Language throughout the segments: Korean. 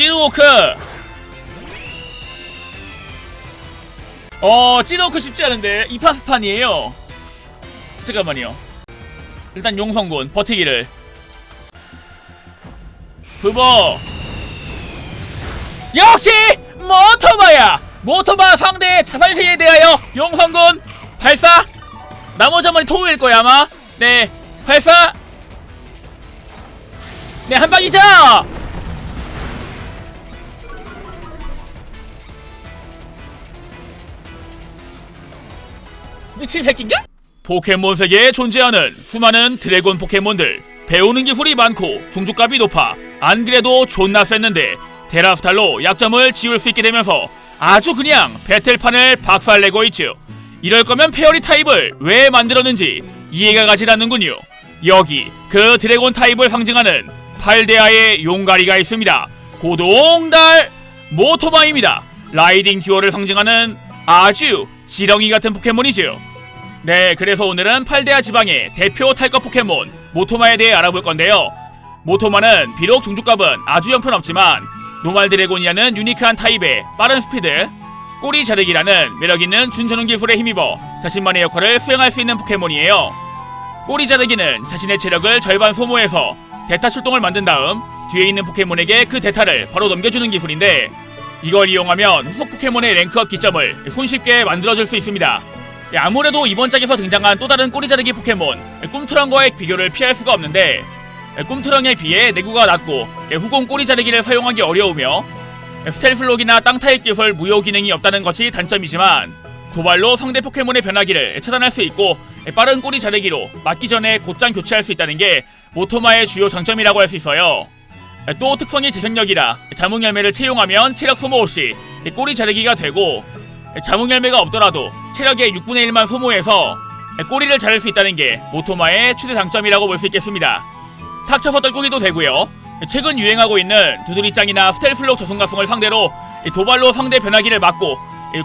찌르오크. 어 찌르오크 쉽지 않은데 이파스판이에요. 잠깐만요. 일단 용성군 버티기를. 부버. 역시 모토바야! 모토바 상대 자살시에 대하여 용성군 발사! 나머지 한 마리 토우일 거야 아마. 네 발사! 네 한방이죠 미친 새끼인가? 포켓몬 세계에 존재하는 수많은 드래곤 포켓몬들. 배우는 기술이 많고 종족값이 높아. 안 그래도 존나 셌는데 테라스탈로 약점을 지울 수 있게 되면서 아주 그냥 배틀판을 박살내고 있죠. 이럴 거면 페어리 타입을 왜 만들었는지 이해가 가질 않는군요. 여기 그 드래곤 타입을 상징하는 팔대아의 용가리가 있습니다. 고동달 모토바입니다. 라이딩 듀오를 상징하는 아주 지렁이 같은 포켓몬이죠 네, 그래서 오늘은 팔대아 지방의 대표 탈것 포켓몬 모토마에 대해 알아볼 건데요. 모토마는 비록 종족값은 아주 형편없지만 노말 드래곤이라는 유니크한 타입의 빠른 스피드, 꼬리 자르기라는 매력있는 준전용 기술에 힘입어 자신만의 역할을 수행할 수 있는 포켓몬이에요. 꼬리 자르기는 자신의 체력을 절반 소모해서 대타 출동을 만든 다음 뒤에 있는 포켓몬에게 그 대타를 바로 넘겨주는 기술인데 이걸 이용하면 후속 포켓몬의 랭크업 기점을 손쉽게 만들어줄 수 있습니다. 예, 아무래도 이번 작에서 등장한 또 다른 꼬리 자르기 포켓몬 예, 꿈트렁과의 비교를 피할 수가 없는데 예, 꿈트렁에 비해 내구가 낮고 예, 후공 꼬리 자르기를 사용하기 어려우며 예, 스텔슬록이나 땅 타입 기술 무효 기능이 없다는 것이 단점이지만 도발로 상대 포켓몬의 변하기를 차단할 수 있고 예, 빠른 꼬리 자르기로 맞기 전에 곧장 교체할 수 있다는 게 모토마의 주요 장점이라고 할 수 있어요. 예, 또 특성이 지생력이라 자몽 열매를 채용하면 체력 소모 없이 예, 꼬리 자르기가 되고 자몽 열매가 없더라도 체력의 6분의 1만 소모해서 꼬리를 자를 수 있다는 게 모토마의 최대 장점이라고 볼 수 있겠습니다. 탁 쳐서 떨구기도 되고요. 최근 유행하고 있는 두드리짱이나 스텔플록 저승가승을 상대로 도발로 상대 변하기를 막고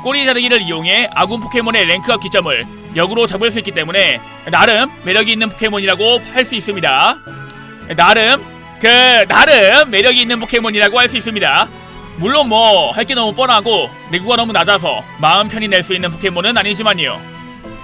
꼬리 자르기를 이용해 아군 포켓몬의 랭크업 기점을 역으로 잡을 수 있기 때문에 나름 매력이 있는 포켓몬이라고 할 수 있습니다. 나름 그 나름 매력이 있는 포켓몬이라고 할 수 있습니다. 물론 뭐 할 게 너무 뻔하고 내구가 너무 낮아서 마음 편히 낼 수 있는 포켓몬은 아니지만요.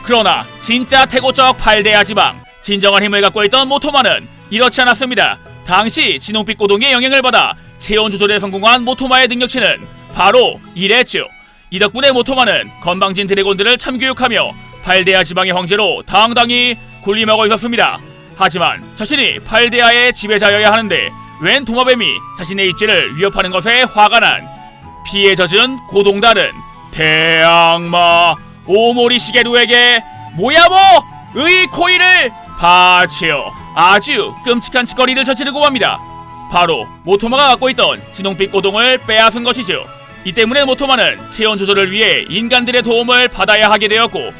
그러나 진짜 태고적 팔대야 지방 진정한 힘을 갖고 있던 모토마는 이렇지 않았습니다. 당시 진홍빛 고동의 영향을 받아 체온 조절에 성공한 모토마의 능력치는 바로 이랬죠. 이 덕분에 모토마는 건방진 드래곤들을 참교육하며 팔대야 지방의 황제로 당당히 군림하고 있었습니다. 하지만 자신이 팔대야의 지배자여야 하는데 웬 도마뱀이 자신의 입지를 위협하는 것에 화가 난 피에 젖은 고동달은 대악마 오모리 시게루에게 모야모 의 코이를 바치어 아주 끔찍한 짓거리를 저지르고 맙니다. 바로 모토마가 갖고 있던 진홍빛 고동을 빼앗은 것이죠. 이 때문에 모토마는 체온 조절을 위해 인간들의 도움을 받아야 하게 되었고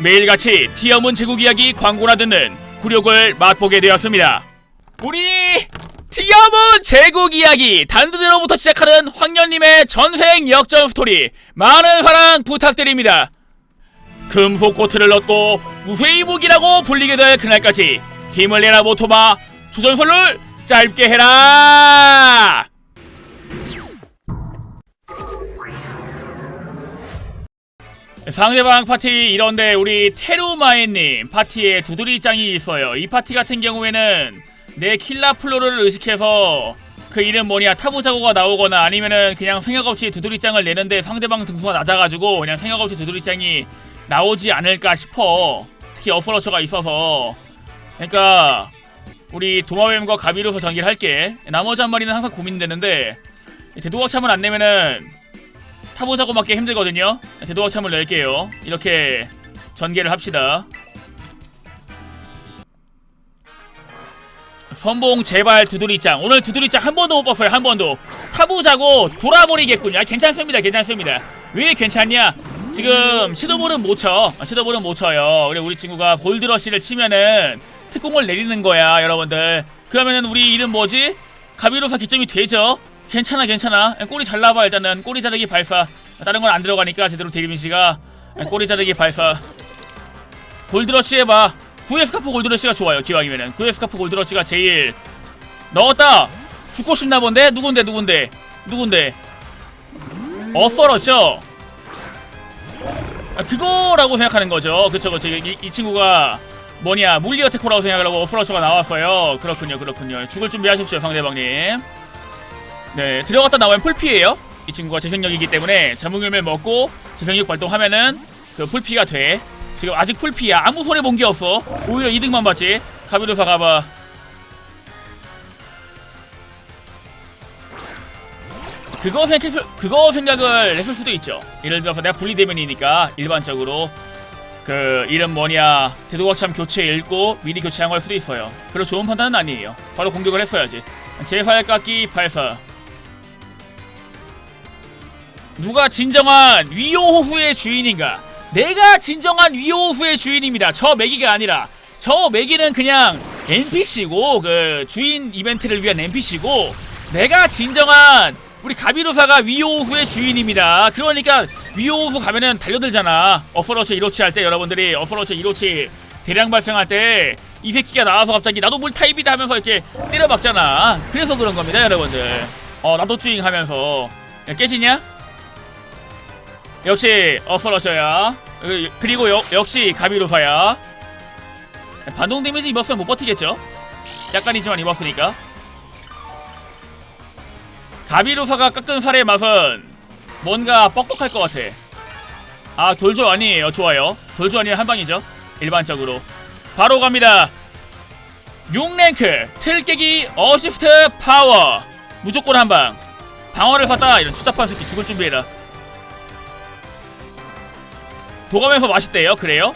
매일같이 티어문 제국 이야기 광고나 듣는 굴욕을 맛보게 되었습니다. 우리 티어문 제국 이야기 단두대로부터 시작하는 황년님의 전생 역전 스토리 많은 사랑 부탁드립니다. 금속 코트를 얻고 무쇠의 무기라고 불리게 될 그날까지 힘을 내라 모토마 주전설을 짧게 해라. 상대방 파티 이런데 우리 테루마에님 파티에 두드리짱이 있어요. 이 파티 같은 경우에는 내 킬라 플로를 의식해서 그 이름 뭐냐 타부자고가 나오거나 아니면은 그냥 생각 없이 두드리짱을 내는데 상대방 등수가 낮아가지고 그냥 생각 없이 두드리짱이 나오지 않을까 싶어. 특히 어프러처가 있어서. 그러니까 우리 도마뱀과 가비로서 전개를 할게. 나머지 한 마리는 항상 고민되는데 대도각참을 안 내면은 타보자고 맞기 힘들거든요. 대도각참을 낼게요. 이렇게 전개를 합시다. 선봉 제발 두드리짱. 오늘 두드리짱 한 번도 못 봤어요 한 번도. 타부자고 돌아버리겠군요. 아, 괜찮습니다 괜찮습니다. 왜 괜찮냐? 지금 시도볼은 못쳐. 시도볼은 못 쳐요. 그래 우리 친구가 볼드러시를 치면은 특공을 내리는 거야 여러분들. 그러면은 우리 이름 뭐지? 가비로사 기점이 되죠? 괜찮아 괜찮아. 꼬리 잘 나봐 일단은. 꼬리 자르기 발사. 다른 건 안 들어가니까 제대로 데리민 씨가. 꼬리 자르기 발사. 골드러시 해봐 구에스카프 골드러시가 좋아요 기왕이면은 구에스카프 골드러시가 제일 넣었다 죽고 싶나 본데? 누군데 누군데? 누군데? 어서러죠? 아, 그거라고 생각하는 거죠. 그쵸 그쵸 이, 이 친구가 뭐냐 물리어 테코라고 생각을 하고 어스러셔가 나왔어요. 그렇군요 그렇군요. 죽을 준비하십시오 상대방님. 네 들어갔다 나오면 풀피예요. 이 친구가 재생력이기 때문에 자몽염을 먹고 재생력 발동하면은 그 풀피가 돼. 지금 아직 풀피야. 아무 손해 본 게 없어. 오히려 이득만 받지. 가비루사 가봐. 그거 생각했을 그거 생각을 했을 수도 있죠. 예를 들어서 내가 분리대면이니까 일반적으로 그 이름 뭐냐 대도각참 교체 읽고 미리 교체한 걸 수도 있어요. 별로 좋은 판단은 아니에요. 바로 공격을 했어야지. 제발 깎기 발사. 누가 진정한 위오호후의 주인인가? 내가 진정한 위오호후의 주인입니다. 저 매기가 아니라 저 매기는 그냥 NPC고 그 주인 이벤트를 위한 NPC고 내가 진정한 우리 가비루사가 위오후의 주인입니다. 그러니까 위오후 가면은 달려들잖아. 어퍼러시 이로치 할 때 여러분들이 어퍼러시 이로치 대량 발생할 때 이 새끼가 나와서 갑자기 나도 물 타입이다 하면서 이렇게 때려박잖아. 그래서 그런 겁니다, 여러분들. 어 나도 주인 하면서 야, 깨지냐? 역시 어퍼러셔야. 그- 그리고 여- 역시 가비루사야. 반동 데미지 입었으면 못 버티겠죠? 약간이지만 입었으니까. 가비루사가 깎은 살의 맛은 뭔가 뻑뻑할 것 같아. 아 돌조 아니에요. 좋아요. 돌조 아니면 한 방이죠. 일반적으로. 바로 갑니다. 6랭크 틀깨기 어시스트 파워 무조건 한 방. 방어를 샀다 이런 추잡한 새끼 죽을 준비해라. 도감에서 맛있대요. 그래요?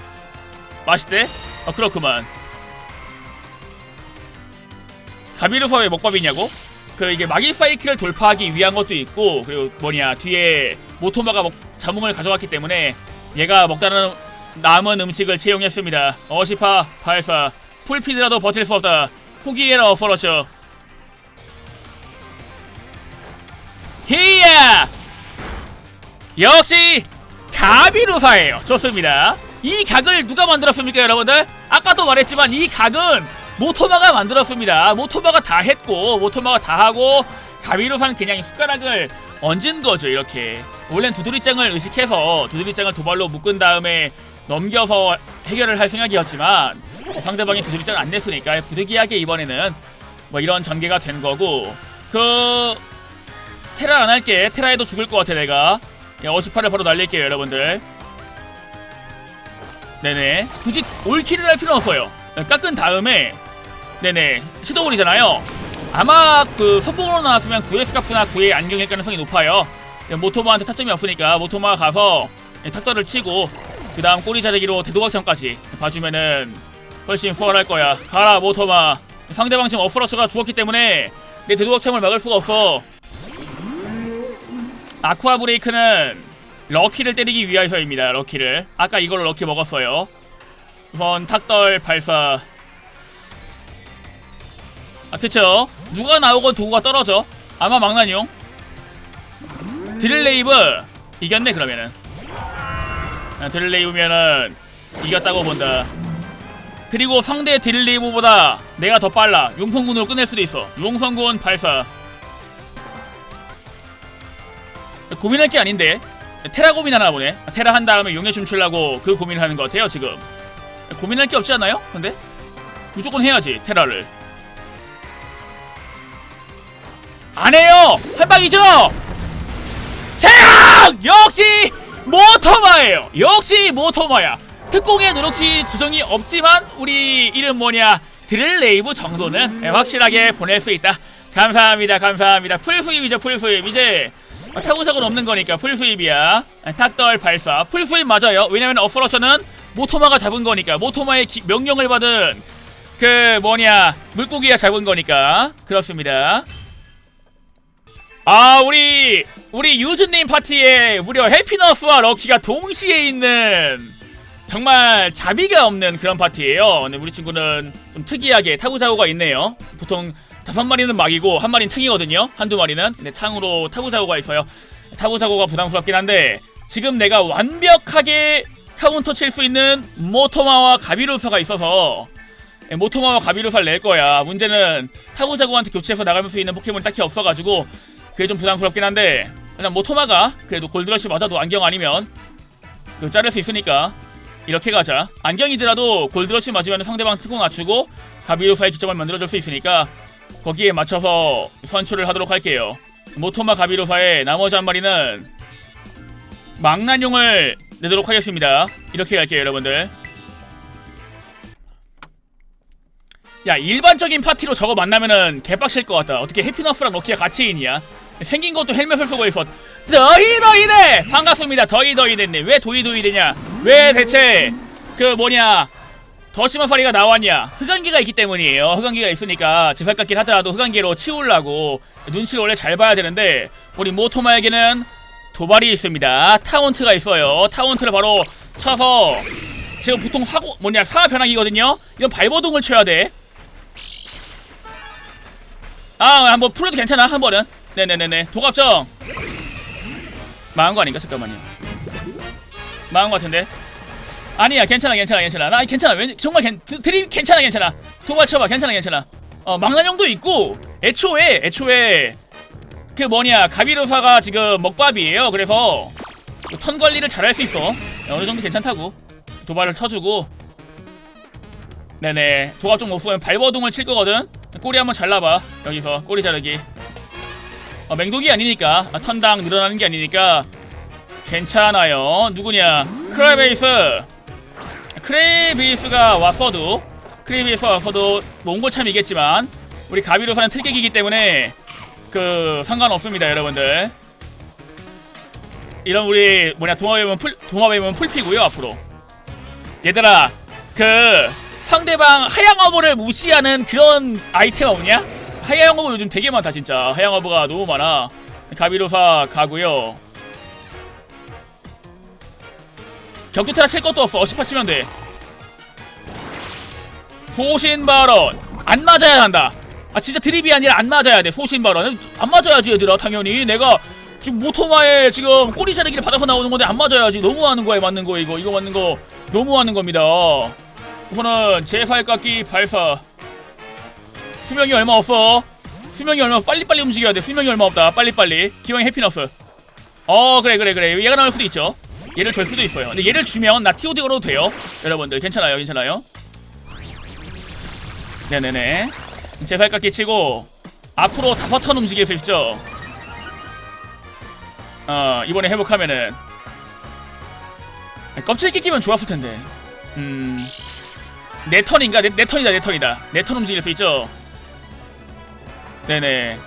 맛있대? 아 그렇구만. 가비루사 왜 먹밥이냐고? 그 이게 마기 사이클을 돌파하기 위한 것도 있고 그리고 뭐냐 뒤에 모토마가 먹, 자몽을 가져갔기 때문에 얘가 먹다는 남은 음식을 채용했습니다. 어시파 발사 풀피드라도 버틸 수 없다. 포기해라 어퍼러셔. 히야 역시 가비루사예요. 좋습니다. 이 각을 누가 만들었습니까, 여러분들? 아까도 말했지만 이 각은 모토마가 만들었습니다. 모토마가 다 했고 모토마가 다 하고 가비루사는 그냥 숟가락을 얹은 거죠. 이렇게 원래는 두드리장을 의식해서 두드리장을 도발로 묶은 다음에 넘겨서 해결을 할 생각이었지만 상대방이 두드리장을 안 냈으니까 부득이하게 이번에는 뭐 이런 전개가 된 거고 그 테라 안 할게 테라에도 죽을 것 같아 내가 야, 어시파를 바로 날릴게요 여러분들. 네네. 굳이 올킬을 할 필요는 없어요. 깎은 다음에 네네. 시도볼이잖아요. 아마 그 선봉으로 나왔으면 9의 스카프나 9의 안경일 가능성이 높아요. 모토마한테 타점이 없으니까 모토마가 가서 탁달을 치고 그 다음 꼬리 자르기로 대도각천까지 봐주면은 훨씬 수월할 거야. 가라 모토마. 상대방 지금 어프러처가 죽었기 때문에 내 대도각천을 막을 수가 없어 아쿠아 브레이크는 럭키를 때리기 위해서입니다. 럭키를 아까 이걸로 럭키 먹었어요. 우선 탁덜 발사. 아 그쵸? 누가 나오건 도구가 떨어져. 아마 망나뇽. 드릴레이브 이겼네 그러면은. 아, 드릴레이브면은 이겼다고 본다. 그리고 상대 드릴레이브보다 내가 더 빨라. 용성군으로 끝낼 수도 있어. 용성군 발사. 고민할 게 아닌데 테라 고민하나 보네. 테라 한 다음에 용의 춤추려고 그 고민을 하는 것 같아요 지금. 고민할 게 없지 않나요? 근데? 무조건 해야지 테라를. 안 해요! 한 방이죠? 태양 역시 모토마예요! 역시 모토마야. 특공의 노력치 주정이 없지만 우리 이름 뭐냐 드릴레이브 정도는 확실하게 보낼 수 있다. 감사합니다 감사합니다. 풀수입이죠 풀수입 이제 아, 타구작은 없는 거니까 풀수입이야. 아, 탁덜 발사. 풀수입 맞아요. 왜냐면 어프러셔는 모토마가 잡은 거니까. 모토마의 기- 명령을 받은 그 뭐냐 물고기가 잡은 거니까. 그렇습니다. 아 우리 우리 유즈님 파티에 무려 해피너스와 럭키가 동시에 있는 정말 자비가 없는 그런 파티예요. 근데 우리 친구는 좀 특이하게 타구자구가 있네요. 보통 다섯 마리는 막이고 한 마리는 창이거든요. 한두 마리는. 근데 창으로 타구자고가 있어요. 타구자고가 부담스럽긴 한데 지금 내가 완벽하게 카운터 칠 수 있는 모토마와 가비루사가 있어서 예, 모토마와 가비루사를 낼 거야. 문제는 타구자구한테 교체해서 나갈 수 있는 포켓몬이 딱히 없어가지고 그게 좀 부담스럽긴 한데 일단 모토마가 그래도 골드러시 맞아도 안경 아니면 그 자를 수 있으니까 이렇게 가자. 안경이더라도 골드러시 맞으면 상대방 특공 낮추고 가비루사의 기점을 만들어줄 수 있으니까 거기에 맞춰서 선출을 하도록 할게요. 모토마 가비루사의 나머지 한 마리는 망나뇽을 내도록 하겠습니다. 이렇게 갈게요, 여러분들. 야, 일반적인 파티로 저거 만나면은 개빡칠 것 같다. 어떻게 해피너스랑 럭키가 같이 있냐? 생긴 것도 헬멧을 쓰고 있어. 더이더이네! 반갑습니다. 더이더이네님. 왜 도이도이되냐? 왜 대체 그 뭐냐? 더 심한 소리가 나왔냐? 흑안기가 있기 때문이에요. 흑안기가 있으니까 제살 깎긴 하더라도 흑안기로 치우려고 눈치를 원래 잘 봐야 되는데 우리 모토마에게는 도발이 있습니다. 타운트가 있어요. 타운트를 바로 쳐서 지금 보통 사고 뭐냐 사화 변화기거든요. 이런 발버둥을 쳐야 돼. 아, 한번 풀어도 괜찮아 한 번은. 네네네네. 도갑정. 망한 거 아닌가? 잠깐만요. 망한 거 같은데. 아니야, 괜찮아, 괜찮아, 괜찮아. 나 괜찮아. 왠 정말 괜, 드- 드립 괜찮아, 괜찮아. 도발 쳐봐, 괜찮아, 괜찮아. 어, 망나뇽도 있고 애초에 애초에 그 뭐냐 가비로사가 지금 먹밥이에요. 그래서 턴 관리를 잘할 수 있어. 어느 정도 괜찮다고. 도발을 쳐주고. 네네. 도갑 좀못 쓰면 발버둥을 칠 거거든. 꼬리 한번 잘라봐. 여기서 꼬리 자르기. 어, 맹독이 아니니까 아, 턴당 늘어나는 게 아니니까 괜찮아요. 누구냐? 크레베이스. 크레베이스가 왔어도 크레베이스 왔어도 몽골 참이겠지만 우리 가비로사는 틀개기기 때문에 그 상관없습니다, 여러분들. 이런 우리 뭐냐 동화웨이면 풀 동화웨이면 풀피고요 앞으로. 얘들아 그 상대방 하양어부를 무시하는 그런 아이템 없냐? 하양어부 요즘 되게 많다 진짜 하양어부가 너무 많아 가비로사 가고요 격투테라 칠 것도 없어. 어시파 치면 돼. 소신발언. 안 맞아야 한다. 아 진짜 드립이 아니라 안 맞아야 돼 소신발언은. 안 맞아야지 얘들아 당연히. 내가 지금 모토마에 지금 꼬리 자르기를 받아서 나오는 건데 안 맞아야지. 너무하는 거에 맞는 거 이거. 이거 맞는 거. 너무하는 겁니다. 우선은 제살깎기 발사. 수명이 얼마 없어? 수명이 얼마 빨리빨리 움직여야 돼. 수명이 얼마 없다. 빨리빨리. 기왕 해피너스. 어 그래 그래 그래. 얘가 나올 수도 있죠 얘를 줄 수도 있어요. 근데 얘를 주면 나 TOD 걸어도 돼요. 여러분들 괜찮아요? 괜찮아요? 네네네. 제살깎기 치고 앞으로 다섯 턴 움직일 수 있죠? 어 이번에 회복하면은. 껍질기 끼면 좋았을 텐데. 음내 턴인가? 내, 내 턴이다 내 턴이다. 내 턴 움직일 수 있죠? 네네.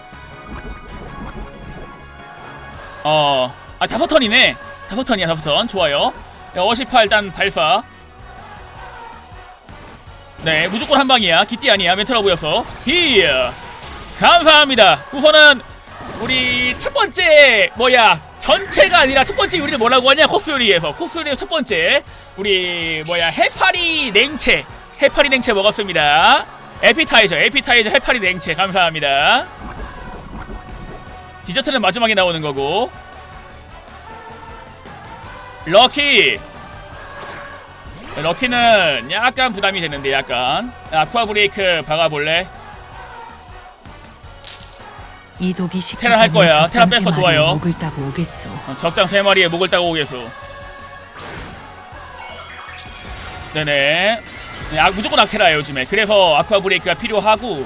어, 아 다섯 턴이네. 다섯 턴이야 다섯 턴. 좋아요. 네, 어시파 일단 발사. 네, 무조건 한 방이야. 기띠 아니야. 멘트라 보였어. 히. 감사합니다. 우선은 우리 첫 번째 뭐야 전체가 아니라 첫 번째 요리를 뭐라고 하냐 코스 요리에서 코스 요리 첫 번째 우리 뭐야 해파리 냉채 해파리 냉채 먹었습니다. 에피타이저 에피타이저 해파리 냉채 감사합니다. 디저트는 마지막에 나오는 거고 럭키 럭키는 약간 부담이 되는데 약간 아쿠아 브레이크 박아볼래? 이독이 테라 할 거야. 테라 뺏어 세 좋아요. 목을 따고 오겠소. 어, 적장 세 마리에 목을 따고 오겠소. 네네. 네, 아, 무조건 악테라예요 요즘에. 그래서 아쿠아 브레이크가 필요하고.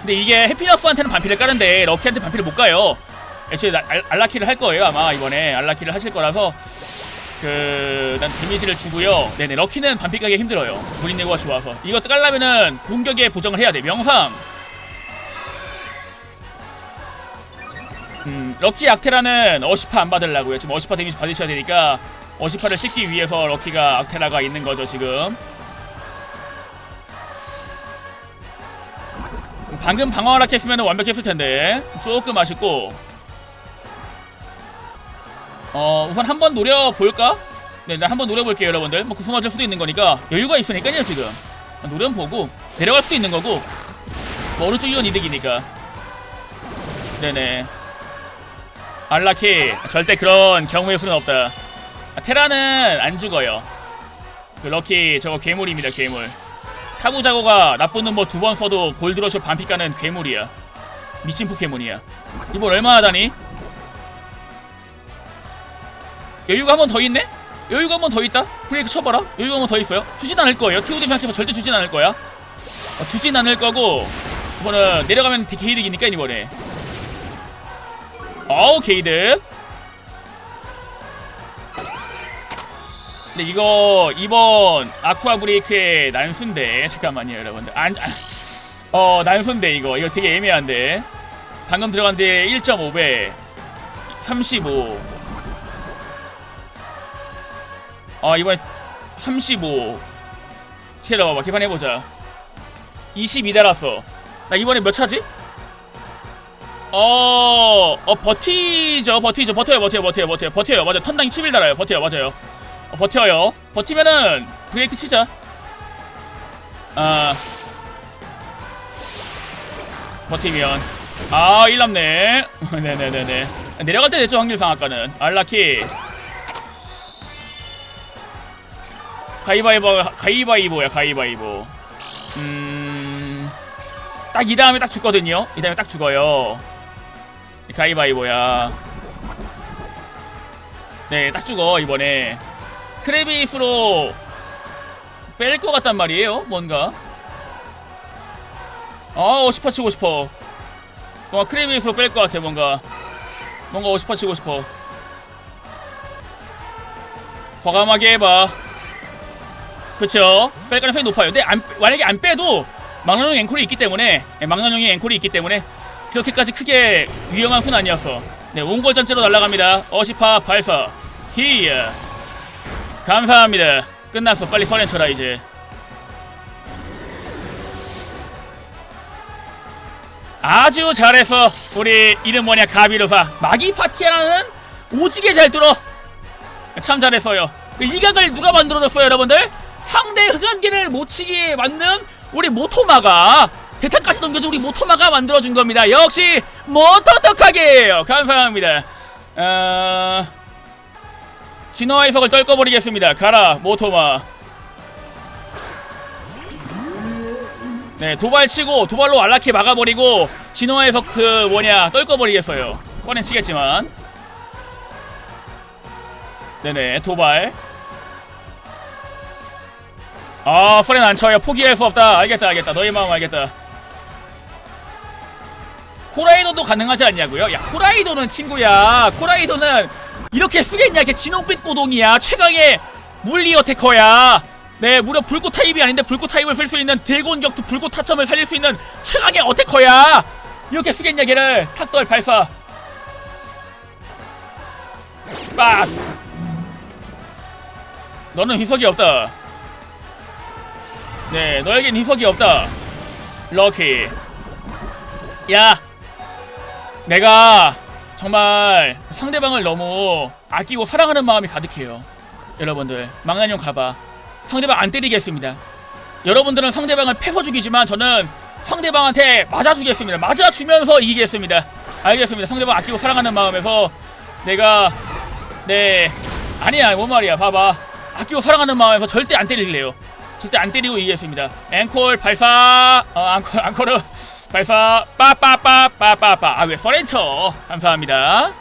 근데 이게 해피너스한테는 반피를 까는데 럭키한테 반피를 못 가요. 애초에 알라키를 할 거예요 아마 이번에 알라키를 하실 거라서 그 일단 데미지를 주고요. 네네 럭키는 반피 까기 힘들어요. 내고가 좋아서 이것도 깔려면은 공격에 보정을 해야 돼. 명상. 음, 럭키 악테라는 어시파 안 받으려고요. 지금 어시파 데미지 받으셔야 되니까 어시파를 씻기 위해서 럭키가 악테라가 있는 거죠 지금. 방금 방어하라 했으면 완벽했을 텐데 조금 아쉽고. 어 우선 한번 노려 볼까? 네, 나 한번 노려 볼게요, 여러분들. 뭐 구수 맞을 수도 있는 거니까 여유가 있으니까요 지금. 노련 보고 내려갈 수도 있는 거고. 뭐 어느 쪽이건 이득이니까. 네네. 알라키 절대 그런 경우의 수는 없다. 아, 테라는 안 죽어요. 그 럭키 저거 괴물입니다 괴물. 타부자고가 나쁜 놈뭐 두 번 써도 골드러쉬 반피 가는 괴물이야 미친 포켓몬이야 이번 얼마나 다니? 여유가 한 번 더 있네? 여유가 한 번 더 있다? 브레이크 쳐봐라. 여유가 한 번 더 있어요? 주진 않을 거예요. TOD 상체가 절대 주진 않을 거야. 어, 주진 않을 거고 이번은 내려가면 게이득이니까 이번에. 어우 게이득 근데 이거 이번 아쿠아 브레이크의 난수인데 잠깐만요 여러분들. 안, 아, 어 난수인데 이거. 이거 되게 애매한데. 방금 들어간데 1.5배 35 아 이번에 35 기다려봐봐 계산해보자. 22 달았어 나 이번에 몇 차지? 어, 어 버티죠 버티죠. 버텨요 버텨요 버텨요 버텨요. 버텨요. 맞아 턴당 11 달아요. 버텨요 맞아요. 어, 버텨요. 버티면은 브레이크 치자. 아. 버티면. 아 1남네. 네네네네. 내려갈 때 됐죠 확률상 아까는. 알라키 가위바위보 가위바위보야 가위바위보. 음딱 이 다음에 딱 죽거든요? 이 다음에 딱 죽어요. 가위바위보야. 네 딱 죽어 이번에. 크레비스로 뺄 것 같단 말이에요 뭔가. 어50% 치고 싶어. 뭔가 크레비스로 뺄 것 같아 뭔가. 뭔가 50% 치고 싶어. 과감하게 해봐 그쵸 뺄 가능성이 높아요. 근데 안, 만약에 안 빼도 망나뇽 앵콜이 있기 때문에 예, 망나뇽이 앵콜이 있기 때문에 그렇게까지 크게 위험한 순 아니었어 네 옹골 전체로 날아갑니다. 어시파 발사 히야 감사합니다. 끝났어. 빨리 서렌 쳐라 이제. 아주 잘했어 우리 이름 뭐냐 가비로사 마기 파티라는 오지게 잘 뚫어. 참 잘했어요. 이 각을 누가 만들어줬어요 여러분들 상대 흑안개를 못 치게 만든 우리 모토마가 대타까지 넘겨준 우리 모토마가 만들어준 겁니다. 역시 모토떡하게요 감사합니다. 어... 진화의 석을 떨궈버리겠습니다. 가라 모토마. 네 도발 치고 도발로 알라키 막아버리고 진화의 석그 뭐냐 떨궈버리겠어요. 꺼낸 치겠지만. 네네 도발 아 프렌 안 쳐요. 포기할 수 없다. 알겠다 알겠다. 너의 마음 알겠다. 코라이도도 가능하지 않냐고요? 야 코라이도는 친구야. 코라이도는 이렇게 쓰겠냐? 이렇게 진홍빛 고동이야. 최강의 물리 어태커야. 네 무려 불꽃 타입이 아닌데 불꽃 타입을 쓸 수 있는 대곤 격투 불꽃 타점을 살릴 수 있는 최강의 어태커야. 이렇게 쓰겠냐 걔를? 탁돌 발사. 빡! 너는 희석이 없다 네 너에겐 희석이 없다. 럭키. 야 내가 정말 상대방을 너무 아끼고 사랑하는 마음이 가득해요. 여러분들 망나뇽 가봐. 상대방 안 때리겠습니다. 여러분들은 상대방을 패서 죽이지만 저는 상대방한테 맞아 주겠습니다. 맞아 주면서 이기겠습니다. 알겠습니다. 상대방 아끼고 사랑하는 마음에서 내가 네. 아니야 뭔 말이야. 봐봐. 아끼고 사랑하는 마음에서 절대 안 때릴래요 절대 안 때리고 이기겠습니다. 앵콜 발사! 어 앵콜 앵콜은 발사! 빠빠빠 빠빠빠. 아 왜 서렌쳐 감사합니다